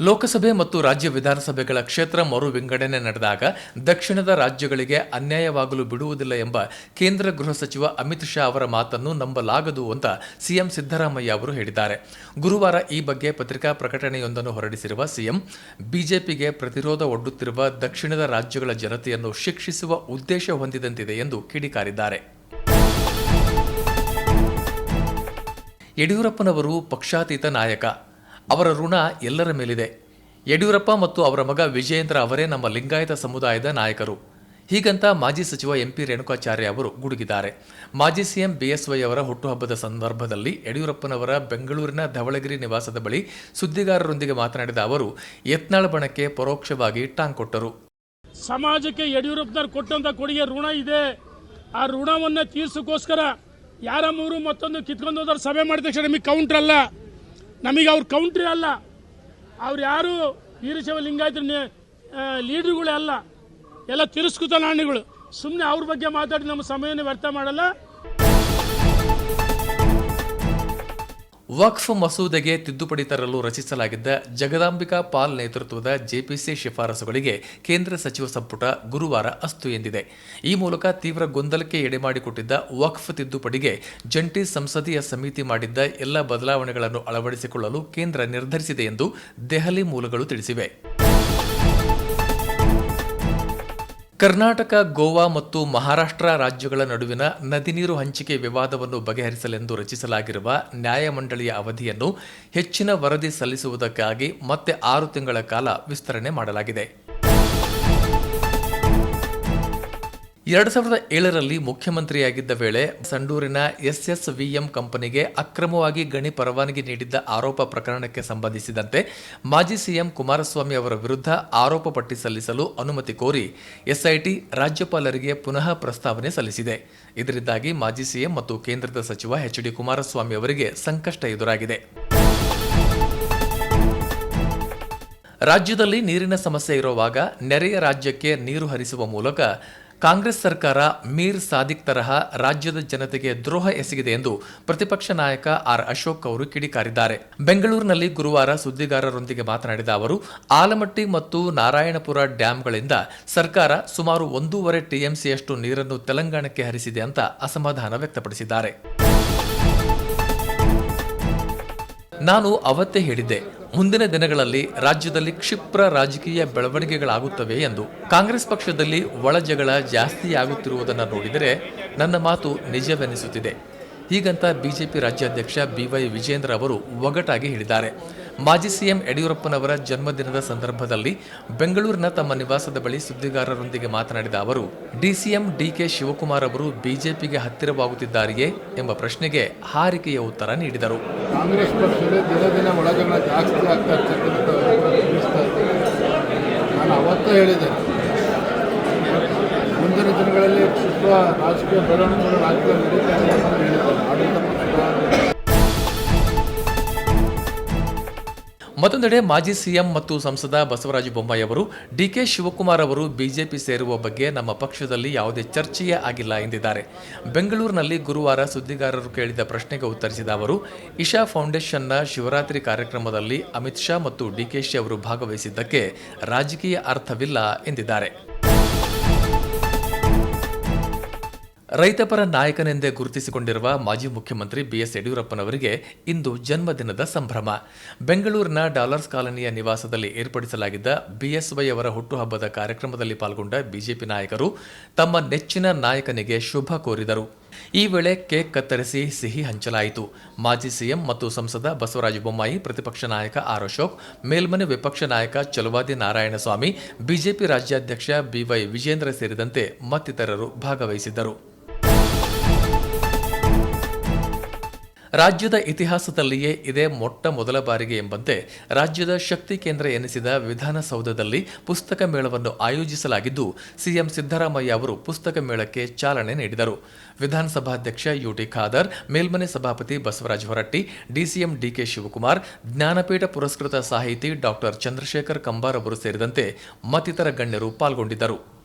ಲೋಕಸಭೆ ಮತ್ತು ರಾಜ್ಯ ವಿಧಾನಸಭೆಗಳ ಕ್ಷೇತ್ರ ಮರು ವಿಂಗಡಣೆ ನಡೆದಾಗ ದಕ್ಷಿಣದ ರಾಜ್ಯಗಳಿಗೆ ಅನ್ಯಾಯವಾಗಲು ಬಿಡುವುದಿಲ್ಲ ಎಂಬ ಕೇಂದ್ರ ಗೃಹ ಸಚಿವ ಅಮಿತ್ ಶಾ ಅವರ ಮಾತನ್ನು ನಂಬಲಾಗದು ಅಂತ ಸಿಎಂ ಸಿದ್ದರಾಮಯ್ಯ ಅವರು ಹೇಳಿದ್ದಾರೆ. ಗುರುವಾರ ಈ ಬಗ್ಗೆ ಪತ್ರಿಕಾ ಪ್ರಕಟಣೆಯೊಂದನ್ನು ಹೊರಡಿಸಿರುವ ಸಿಎಂ, ಬಿಜೆಪಿಗೆ ಪ್ರತಿರೋಧ ಒಡ್ಡುತ್ತಿರುವ ದಕ್ಷಿಣದ ರಾಜ್ಯಗಳ ಜನತೆಯನ್ನು ಶಿಕ್ಷಿಸುವ ಉದ್ದೇಶ ಹೊಂದಿದಂತಿದೆ ಎಂದು ಕಿಡಿಕಾರಿದ್ದಾರೆ. ಯಡಿಯೂರಪ್ಪನವರು ಪಕ್ಷಾತೀತ ನಾಯಕ ಅವರ ಋಣ ಎಲ್ಲರ ಮೇಲಿದೆ. ಯಡಿಯೂರಪ್ಪ ಮತ್ತು ಅವರ ಮಗ ವಿಜಯೇಂದ್ರ ಅವರೇ ನಮ್ಮ ಲಿಂಗಾಯತ ಸಮುದಾಯದ ನಾಯಕರು. ಹೀಗಂತ ಮಾಜಿ ಸಚಿವ ಎಂಪಿ ರೇಣುಕಾಚಾರ್ಯ ಅವರು ಗುಡುಗಿದ್ದಾರೆ. ಮಾಜಿ ಸಿಎಂ ಬಿಎಸ್ವೈ ಅವರ ಹುಟ್ಟುಹಬ್ಬದ ಸಂದರ್ಭದಲ್ಲಿ ಯಡಿಯೂರಪ್ಪನವರ ಬೆಂಗಳೂರಿನ ಧವಳಗಿರಿ ನಿವಾಸದ ಬಳಿ ಸುದ್ದಿಗಾರರೊಂದಿಗೆ ಮಾತನಾಡಿದ ಅವರು, ಯತ್ನಾಳ ಬಣಕ್ಕೆ ಪರೋಕ್ಷವಾಗಿ ಟಾಂಗ್ ಕೊಟ್ಟರು. ಸಮಾಜಕ್ಕೆ ಯಡಿಯೂರಪ್ಪನವರು ಕೊಟ್ಟಂತ ಕೊಡುಗೆ ಋಣ ಇದೆ. ಆ ಋಣವನ್ನು ತೀರ್ಸೋಕ್ಕೋಸ್ಕರ ಯಾರ ಮೂರು ಮತ್ತೊಂದು ಕಿತ್ಕೊಂಡು ಸಭೆ ಮಾಡಿದ ತಕ್ಷಣ ನಿಮಗೆ ಕೌಂಟ್ರ್ ಅಲ್ಲ. ನಮಗೆ ಅವ್ರ ಕೌಂಟ್ರಿ ಅಲ್ಲ. ಅವ್ರು ಯಾರು ವೀರಶವ ಲಿಂಗಾಯತ ಲೀಡ್ರುಗಳೇ ಅಲ್ಲ. ಎಲ್ಲ ತಿರಸ್ಕೃತ ನಾಣ್ಯಗಳು. ಸುಮ್ಮನೆ ಅವ್ರ ಬಗ್ಗೆ ಮಾತಾಡಿ ನಮ್ಮ ಸಮಯವನ್ನು ವ್ಯರ್ಥ ಮಾಡಲ್ಲ. ವಕ್ಫ್ ಮಸೂದೆಗೆ ತಿದ್ದುಪಡಿ ತರಲು ರಚಿಸಲಾಗಿದ್ದ ಜಗದಾಂಬಿಕಾ ಪಾಲ್ ನೇತೃತ್ವದ ಜೆಪಿಸಿ ಶಿಫಾರಸುಗಳಿಗೆ ಕೇಂದ್ರ ಸಚಿವ ಸಂಪುಟ ಗುರುವಾರ ಅಸ್ತು ಎಂದಿದೆ. ಈ ಮೂಲಕ ತೀವ್ರ ಗೊಂದಲಕ್ಕೆ ಎಡೆಮಾಡಿಕೊಟ್ಟಿದ್ದ ವಕ್ಫ್ ತಿದ್ದುಪಡಿಗೆ ಜಂಟಿ ಸಂಸದೀಯ ಸಮಿತಿ ಮಾಡಿದ್ದ ಎಲ್ಲ ಬದಲಾವಣೆಗಳನ್ನು ಅಳವಡಿಸಿಕೊಳ್ಳಲು ಕೇಂದ್ರ ನಿರ್ಧರಿಸಿದೆ ಎಂದು ದೆಹಲಿ ಮೂಲಗಳು ತಿಳಿಸಿವೆ. ಕರ್ನಾಟಕ, ಗೋವಾ ಮತ್ತು ಮಹಾರಾಷ್ಟ್ರ ರಾಜ್ಯಗಳ ನಡುವಿನ ನದಿ ನೀರು ಹಂಚಿಕೆ ವಿವಾದವನ್ನು ಬಗೆಹರಿಸಲೆಂದು ರಚಿಸಲಾಗಿರುವ ನ್ಯಾಯಮಂಡಳಿಯ ಅವಧಿಯನ್ನು ಹೆಚ್ಚಿನ ವರದಿ ಸಲ್ಲಿಸುವುದಕ್ಕಾಗಿ ಮತ್ತೆ ಆರು ತಿಂಗಳ ಕಾಲ ವಿಸ್ತರಣೆ ಮಾಡಲಾಗಿದೆ. ಎರಡು ಸಾವಿರದ ಏಳರಲ್ಲಿ ಮುಖ್ಯಮಂತ್ರಿಯಾಗಿದ್ದ ವೇಳೆ ಸಂಡೂರಿನ ಎಸ್ಎಸ್ವಿಎಂ ಕಂಪನಿಗೆ ಅಕ್ರಮವಾಗಿ ಗಣಿ ಪರವಾನಗಿ ನೀಡಿದ್ದ ಆರೋಪ ಪ್ರಕರಣಕ್ಕೆ ಸಂಬಂಧಿಸಿದಂತೆ ಮಾಜಿ ಸಿಎಂ ಕುಮಾರಸ್ವಾಮಿ ಅವರ ವಿರುದ್ಧ ಆರೋಪ ಪಟ್ಟಿ ಸಲ್ಲಿಸಲು ಅನುಮತಿ ಕೋರಿ ಎಸ್ಐಟಿ ರಾಜ್ಯಪಾಲರಿಗೆ ಪುನಃ ಪ್ರಸ್ತಾವನೆ ಸಲ್ಲಿಸಿದೆ. ಇದರಿಂದಾಗಿ ಮಾಜಿ ಸಿಎಂ ಮತ್ತು ಕೇಂದ್ರದ ಸಚಿವ ಎಚ್ ಡಿ ಕುಮಾರಸ್ವಾಮಿ ಅವರಿಗೆ ಸಂಕಷ್ಟ ಎದುರಾಗಿದೆ. ರಾಜ್ಯದಲ್ಲಿ ನೀರಿನ ಸಮಸ್ಯೆ ಇರುವಾಗ ನೆರೆಯ ರಾಜ್ಯಕ್ಕೆ ನೀರು ಹರಿಸುವ ಮೂಲಕ ಕಾಂಗ್ರೆಸ್ ಸರ್ಕಾರ ಮೀರ್ ಸಾದಿಕ್ ತರಹ ರಾಜ್ಯದ ಜನತೆಗೆ ದ್ರೋಹ ಎಸಗಿದೆ ಎಂದು ಪ್ರತಿಪಕ್ಷ ನಾಯಕ ಆರ್ ಅಶೋಕ್ ಅವರು ಕಿಡಿಕಾರಿದ್ದಾರೆ. ಬೆಂಗಳೂರಿನಲ್ಲಿ ಗುರುವಾರ ಸುದ್ದಿಗಾರರೊಂದಿಗೆ ಮಾತನಾಡಿದ ಅವರು, ಆಲಮಟ್ಟಿ ಮತ್ತು ನಾರಾಯಣಪುರ ಡ್ಯಾಂಗಳಿಂದ ಸರ್ಕಾರ ಸುಮಾರು ಒಂದೂವರೆ ಟಿಎಂಸಿಯಷ್ಟು ನೀರನ್ನು ತೆಲಂಗಾಣಕ್ಕೆ ಹರಿಸಿದೆ ಅಂತ ಅಸಮಾಧಾನ ವ್ಯಕ್ತಪಡಿಸಿದ್ದಾರೆ. ನಾನು ಅವತ್ತೇ ಹೇಳಿದ್ದೆ ಮುಂದಿನ ದಿನಗಳಲ್ಲಿ ರಾಜ್ಯದಲ್ಲಿ ಕ್ಷಿಪ್ರ ರಾಜಕೀಯ ಬೆಳವಣಿಗೆಗಳಾಗುತ್ತವೆ ಎಂದು ಕಾಂಗ್ರೆಸ್ ಪಕ್ಷದಲ್ಲಿ ಒಳಜಗಳ ಜಾಸ್ತಿಯಾಗುತ್ತಿರುವುದನ್ನು ನೋಡಿದರೆ ನನ್ನ ಮಾತು ನಿಜವೆನಿಸುತ್ತಿದೆ. ಹೀಗಂತ ಬಿಜೆಪಿ ರಾಜ್ಯಾಧ್ಯಕ್ಷ ಬಿವೈ ವಿಜೇಂದ್ರ ಅವರು ಒಗಟಾಗಿ ಹೇಳಿದ್ದಾರೆ. ಮಾಜಿ ಸಿಎಂ ಯಡಿಯೂರಪ್ಪನವರ ಜನ್ಮದಿನದ ಸಂದರ್ಭದಲ್ಲಿ ಬೆಂಗಳೂರಿನ ತಮ್ಮ ನಿವಾಸದ ಬಳಿ ಸುದ್ದಿಗಾರರೊಂದಿಗೆ ಮಾತನಾಡಿದ ಅವರು, ಡಿಸಿಎಂ ಡಿಕೆ ಶಿವಕುಮಾರ್ ಅವರು ಬಿಜೆಪಿಗೆ ಹತ್ತಿರವಾಗುತ್ತಿದ್ದಾರೆಯೇ ಎಂಬ ಪ್ರಶ್ನೆಗೆ ಹಾರಿಕೆಯ ಉತ್ತರ ನೀಡಿದರು. ಕಾಂಗ್ರೆಸ್ ದಿನ ದಿನ ಆಗ್ತಾ ಮುಂದಿನ ದಿನಗಳಲ್ಲಿ ರಾಜಕೀಯ ಬೆಳವಣಿಗೆಗಳು ರಾಜ್ಯದಲ್ಲಿ ಮತ್ತೊಂದೆಡೆ ಮಾಜಿ ಸಿಎಂ ಮತ್ತು ಸಂಸದ ಬಸವರಾಜ ಬೊಮ್ಮಾಯಿ ಅವರು ಡಿಕೆ ಶಿವಕುಮಾರ್ ಅವರು ಬಿಜೆಪಿ ಸೇರುವ ಬಗ್ಗೆ ನಮ್ಮ ಪಕ್ಷದಲ್ಲಿ ಯಾವುದೇ ಚರ್ಚೆಯೇ ಆಗಿಲ್ಲ ಎಂದಿದ್ದಾರೆ. ಬೆಂಗಳೂರಿನಲ್ಲಿ ಗುರುವಾರ ಸುದ್ದಿಗಾರರು ಕೇಳಿದ ಪ್ರಶ್ನೆಗೆ ಉತ್ತರಿಸಿದ ಅವರು, ಇಶಾ ಫೌಂಡೇಶನ್ನ ಶಿವರಾತ್ರಿ ಕಾರ್ಯಕ್ರಮದಲ್ಲಿ ಅಮಿತ್ ಶಾ ಮತ್ತು ಡಿಕೆಶಿ ಅವರು ಭಾಗವಹಿಸಿದ್ದಕ್ಕೆ ರಾಜಕೀಯ ಅರ್ಥವಿಲ್ಲ ಎಂದಿದ್ದಾರೆ. ರೈತಪರ ನಾಯಕನೆಂದೇ ಗುರುತಿಸಿಕೊಂಡಿರುವ ಮಾಜಿ ಮುಖ್ಯಮಂತ್ರಿ ಬಿಎಸ್ ಯಡಿಯೂರಪ್ಪನವರಿಗೆ ಇಂದು ಜನ್ಮದಿನದ ಸಂಭ್ರಮ. ಬೆಂಗಳೂರಿನ ಡಾಲರ್ಸ್ ಕಾಲನಿಯ ನಿವಾಸದಲ್ಲಿ ಏರ್ಪಡಿಸಲಾಗಿದ್ದ ಬಿಎಸ್ವೈ ಅವರ ಹುಟ್ಟುಹಬ್ಬದ ಕಾರ್ಯಕ್ರಮದಲ್ಲಿ ಪಾಲ್ಗೊಂಡ ಬಿಜೆಪಿ ನಾಯಕರು ತಮ್ಮ ನೆಚ್ಚಿನ ನಾಯಕನಿಗೆ ಶುಭ ಕೋರಿದರು. ಈ ವೇಳೆ ಕೇಕ್ ಕತ್ತರಿಸಿ ಸಿಹಿ ಹಂಚಲಾಯಿತು. ಮಾಜಿ ಸಿಎಂ ಮತ್ತು ಸಂಸದ ಬಸವರಾಜ ಬೊಮ್ಮಾಯಿ, ಪ್ರತಿಪಕ್ಷ ನಾಯಕ ಆರ್ ಅಶೋಕ್, ಮೇಲ್ಮನೆ ವಿಪಕ್ಷ ನಾಯಕ ಚಲುವಾದಿ ನಾರಾಯಣಸ್ವಾಮಿ, ಬಿಜೆಪಿ ರಾಜ್ಯಾಧ್ಯಕ್ಷ ಬಿವೈ ವಿಜೇಂದ್ರ ಸೇರಿದಂತೆ ಮತ್ತಿತರರು ಭಾಗವಹಿಸಿದ್ದರು. ರಾಜ್ಯದ ಇತಿಹಾಸದಲ್ಲಿಯೇ ಇದೇ ಮೊಟ್ಟ ಮೊದಲ ಬಾರಿಗೆ ಎಂಬಂತೆ ರಾಜ್ಯದ ಶಕ್ತಿ ಕೇಂದ್ರ ಎನಿಸಿದ ವಿಧಾನಸೌಧದಲ್ಲಿ ಪುಸ್ತಕ ಮೇಳವನ್ನು ಆಯೋಜಿಸಲಾಗಿದ್ದು, ಸಿಎಂ ಸಿದ್ದರಾಮಯ್ಯ ಅವರು ಪುಸ್ತಕ ಮೇಳಕ್ಕೆ ಚಾಲನೆ ನೀಡಿದರು. ವಿಧಾನಸಭಾಧ್ಯಕ್ಷ ಯುಟಿ ಖಾದರ್, ಮೇಲ್ಮನೆ ಸಭಾಪತಿ Basavaraj Horatti, DCM D K Shivakumar, Jnanpith ಪುರಸ್ಕೃತ ಸಾಹಿತಿ ಡಾಕ್ಟರ್ ಚಂದ್ರಶೇಖರ್ ಕಂಬಾರ್ ಅವರು ಸೇರಿದಂತೆ ಮತ್ತಿತರ ಗಣ್ಯರು ಪಾಲ್ಗೊಂಡಿದ್ದರು.